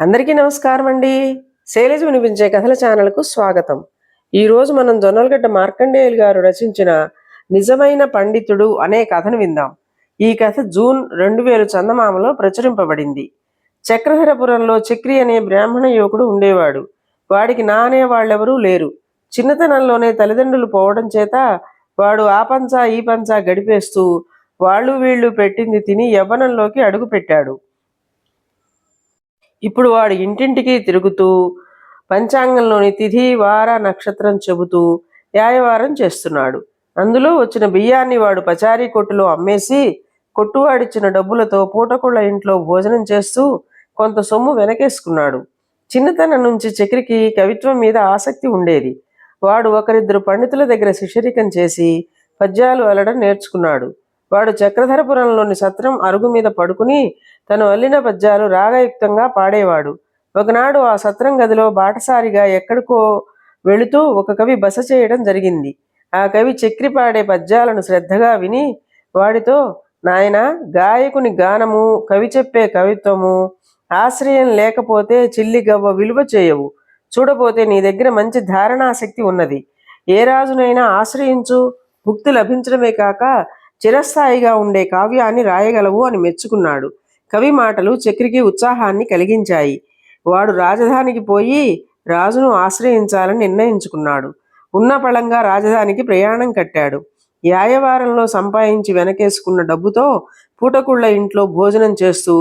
అందరికీ నమస్కారం అండి. శైలజ వినిపించే కథల ఛానల్కు స్వాగతం. ఈరోజు మనం జొన్నలగడ్డ మార్కండేయులు గారు రచించిన నిజమైన పండితుడు అనే కథను విందాం. ఈ కథ జూన్ రెండు వేల చందమామలో ప్రచురింపబడింది. చక్రధరపురంలో చక్రి అనే బ్రాహ్మణ యువకుడు ఉండేవాడు. వాడికి నా అనే వాళ్ళెవరూ లేరు. చిన్నతనంలోనే తల్లిదండ్రులు పోవడం చేత వాడు ఆ పంచా ఈ పంచా గడిపేస్తూ వాళ్ళు వీళ్ళు పెట్టింది తిని యవ్వనంలోకి అడుగు పెట్టాడు ఇప్పుడు వాడు ఇంటింటికి తిరుగుతూ పంచాంగంలోని తిథి వార నక్షత్రం చెబుతూ యాయవారం చేస్తున్నాడు. అందులో వచ్చిన బియ్యాన్ని వాడు పచారీ కొట్టులో అమ్మేసి కొట్టువాడిచ్చిన డబ్బులతో పూటకుళ్ళ ఇంట్లో భోజనం చేస్తూ కొంత సొమ్ము వెనకేసుకున్నాడు. చిన్నతనం నుంచి చక్రికి కవిత్వం మీద ఆసక్తి ఉండేది. వాడు ఒకరిద్దరు పండితుల దగ్గర శిష్యరికం చేసి పద్యాలు అలడం నేర్చుకున్నాడు. వాడు చక్రధరపురంలోని సత్రం అరుగు మీద పడుకుని తను అల్లిన పద్యాలు రాగయుక్తంగా పాడేవాడు. ఒకనాడు ఆ సత్రం గదిలో బాటసారిగా ఎక్కడికో వెళుతూ ఒక కవి బస చేయడం జరిగింది. ఆ కవి చక్రి పాడే పద్యాలను శ్రద్ధగా విని వాడితో నాయన గాయకుని గానము కవి చెప్పే కవిత్వము ఆశ్రయం లేకపోతే చిల్లి గవ్వ విలువ చేయవు. చూడపోతే నీ దగ్గర మంచి ధారణాశక్తి ఉన్నది. ఏ రాజునైనా ఆశ్రయించు భుక్తి లభించడమే కాక చిరస్థాయిగా ఉండే కావ్యాన్ని రాయగలవు అని మెచ్చుకున్నాడు. కవి మాటలు చక్రికి ఉత్సాహాన్ని కలిగించాయి. వాడు రాజధానికి పోయి రాజును ఆశ్రయించాలని నిర్ణయించుకున్నాడు. ఉన్న పళంగా రాజధానికి ప్రయాణం కట్టాడు. యాయవారంలో సంపాదించి వెనకేసుకున్న డబ్బుతో పూటకుళ్ళ ఇంట్లో భోజనం చేస్తూ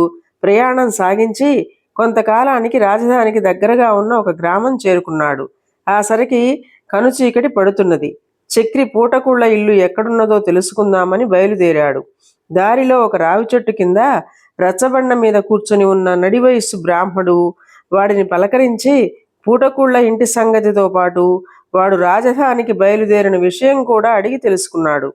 ప్రయాణం సాగించి కొంతకాలానికి రాజధానికి దగ్గరగా ఉన్న ఒక గ్రామం చేరుకున్నాడు. ఆ సరికి కనుచీకటి పడుతున్నది. చక్రి పూటకుళ్ళ ఇల్లు ఎక్కడున్నదో తెలుసుకుందామని బయలుదేరాడు. దారిలో ఒక రావి చెట్టు కింద రచ్చబండ మీద కూర్చొని ఉన్న నడి వయస్సు బ్రాహ్మడు వాడిని పలకరించి పూటకుళ్ళ ఇంటి సంగతితో పాటు వాడు రాజధానికి బయలుదేరిన విషయం కూడా అడిగి తెలుసుకున్నాడు.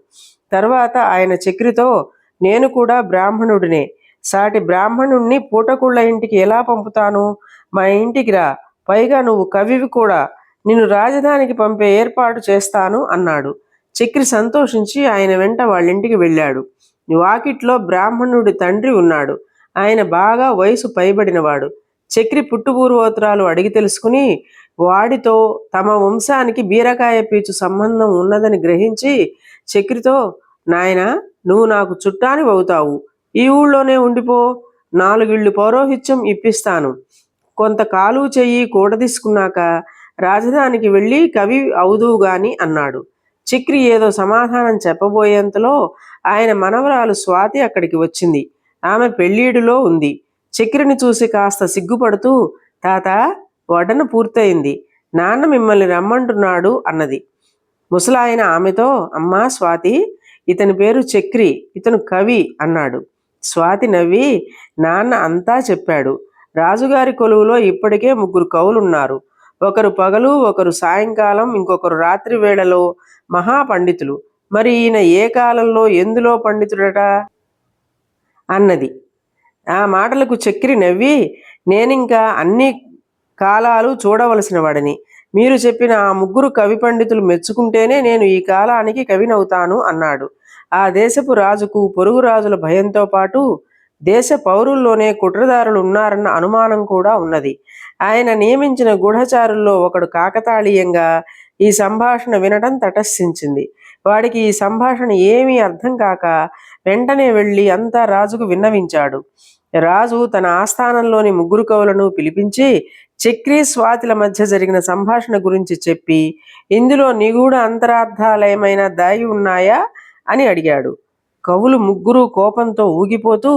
తర్వాత ఆయన చక్రితో నేను కూడా బ్రాహ్మణుడినే. సాటి బ్రాహ్మణుణ్ణి పూటకుళ్ళ ఇంటికి ఎలా పంపుతాను? మా ఇంటికి రా. పైగా నువ్వు కవివి కూడా. నిన్ను రాజధానికి పంపే ఏర్పాటు చేస్తాను అన్నాడు. చక్రి సంతోషించి ఆయన వెంట వాళ్ళ ఇంటికి వెళ్ళాడు. వాకిట్లో బ్రాహ్మణుడి తండ్రి ఉన్నాడు. ఆయన బాగా వయసు పైబడినవాడు. చక్రి పుట్టుపూర్వోత్తరాలు అడిగి తెలుసుకుని వాడితో తమ వంశానికి బీరకాయ పీచు సంబంధం ఉన్నదని గ్రహించి చక్రితో నాయన నువ్వు నాకు చుట్టాని అవుతావు. ఈ ఊళ్ళోనే ఉండిపో. నాలుగిళ్ళు పౌరోహిత్యం ఇప్పిస్తాను. కొంత కాలు చెయ్యి కూడదీసుకున్నాక రాజధానికి వెళ్ళి కవి అవుదువు గాని అన్నాడు. చక్రి ఏదో సమాధానం చెప్పబోయేంతలో ఆయన మనవరాలు స్వాతి అక్కడికి వచ్చింది. ఆమె పెళ్ళీడులో ఉంది. చక్రిని చూసి కాస్త సిగ్గుపడుతూ తాత వడ్డన పూర్తయింది. నాన్న మిమ్మల్ని రమ్మంటున్నాడు అన్నది. ముసలాయన ఆమెతో అమ్మా స్వాతి ఇతని పేరు చక్రి ఇతను కవి అన్నాడు. స్వాతి నవ్వి నాన్న అంతా చెప్పాడు. రాజుగారి కొలువులో ఇప్పటికే ముగ్గురు కవులున్నారు. ఒకరు పగలు ఒకరు సాయంకాలం ఇంకొకరు రాత్రి వేళలో మహాపండితులు. మరి ఈయన ఏ కాలంలో ఎందులో పండితుడట? అన్నది. ఆ మాటలకు చక్రి నవ్వి నేనింకా అన్ని కాలాలు చూడవలసిన వాడిని. మీరు చెప్పిన ఆ ముగ్గురు కవి పండితులు మెచ్చుకుంటేనే నేను ఈ కాలానికి కవినవుతాను అన్నాడు. ఆ దేశపు రాజుకు పొరుగు రాజుల భయంతో పాటు దేశ పౌరుల్లోనే కుట్రదారులు ఉన్నారన్న అనుమానం కూడా ఉన్నది. ఆయన నియమించిన గూఢచారుల్లో ఒకడు కాకతాళీయంగా ఈ సంభాషణ వినడం తటస్థించింది. వాడికి ఈ సంభాషణ ఏమీ అర్థం కాక వెంటనే వెళ్ళి అంతా రాజుకు విన్నవించాడు. రాజు తన ఆస్థానంలోని ముగ్గురు కవులను పిలిపించి చక్రీ స్వాతిల మధ్య జరిగిన సంభాషణ గురించి చెప్పి ఇందులో నిగూఢ అంతరార్థాలేమైనా దాగి ఉన్నాయా అని అడిగాడు. కవులు ముగ్గురు కోపంతో ఊగిపోతూ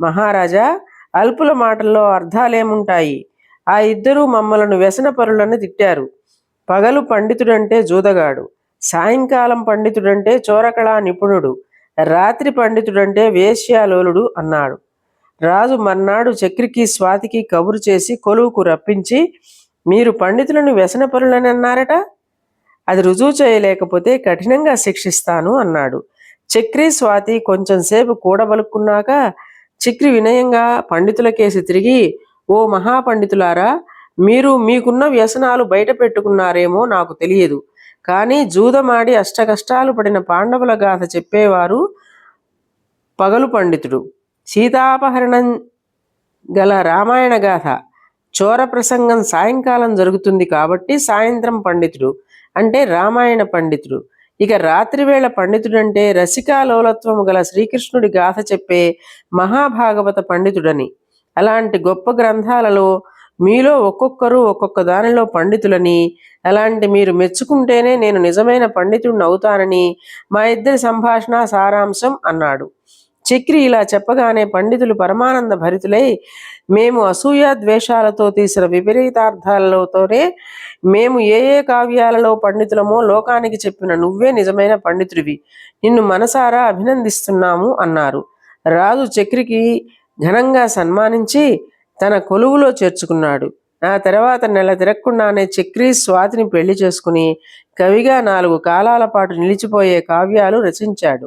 మహారాజా అల్పుల మాటల్లో అర్థాలేముంటాయి? ఆ ఇద్దరూ మమ్మలను వ్యసనపరులను తిట్టారు. పగలు పండితుడంటే జూదగాడు సాయంకాలం పండితుడంటే చోరకళా నిపుణుడు రాత్రి పండితుడంటే వేశ్యాలోలుడు అన్నాడు. రాజు మర్నాడు చక్రికి స్వాతికి కబురు చేసి కొలువుకు రప్పించి మీరు పండితులను వ్యసనపరులని అన్నారట? అది రుజువు చేయలేకపోతే కఠినంగా శిక్షిస్తాను అన్నాడు. చక్రి స్వాతి కొంచెం సేపు కూడబలుక్కున్నాక చిక్రి వినయంగా పండితులకేసి తిరిగి ఓ మహాపండితులారా మీరు మీకున్న వ్యసనాలు బయట పెట్టుకున్నారేమో నాకు తెలియదు. కానీ జూదమాడి అష్టకష్టాలు పడిన పాండవుల గాథ చెప్పేవారు పగలు పండితుడు. సీతాపహరణం గల రామాయణ గాథ చోర ప్రసంగం సాయంకాలం జరుగుతుంది కాబట్టి సాయంత్రం పండితుడు. అంటే రామాయణ పండితుడు. ఇక రాత్రివేళ పండితుడంటే రసికాలోలత్వము గల శ్రీకృష్ణుడి గాథ చెప్పే మహాభాగవత పండితుడని. అలాంటి గొప్ప గ్రంథాలలో మీలో ఒక్కొక్కరు ఒక్కొక్క దానిలో పండితులని అలాంటి మీరు మెచ్చుకుంటేనే నేను నిజమైన పండితుడిని అవుతానని మా ఇద్దరి సంభాషణ సారాంశం అన్నాడు. చక్రి ఇలా చెప్పగానే పండితులు పరమానంద భరితులై మేము అసూయ ద్వేషాలతో తీసిన విపరీతార్థాలతోనే మేము ఏ ఏ కావ్యాలలో పండితులమో లోకానికి చెప్పిన నువ్వే నిజమైన పండితుడివి. నిన్ను మనసారా అభినందిస్తున్నాము అన్నారు. రాజు చక్రికి ఘనంగా సన్మానించి తన కొలువులో చేర్చుకున్నాడు. ఆ తర్వాత నెల తిరగకుండానే చక్రి స్వాతిని పెళ్ళి చేసుకుని కవిగా నాలుగు కాలాల పాటు నిలిచిపోయే కావ్యాలు రచించాడు.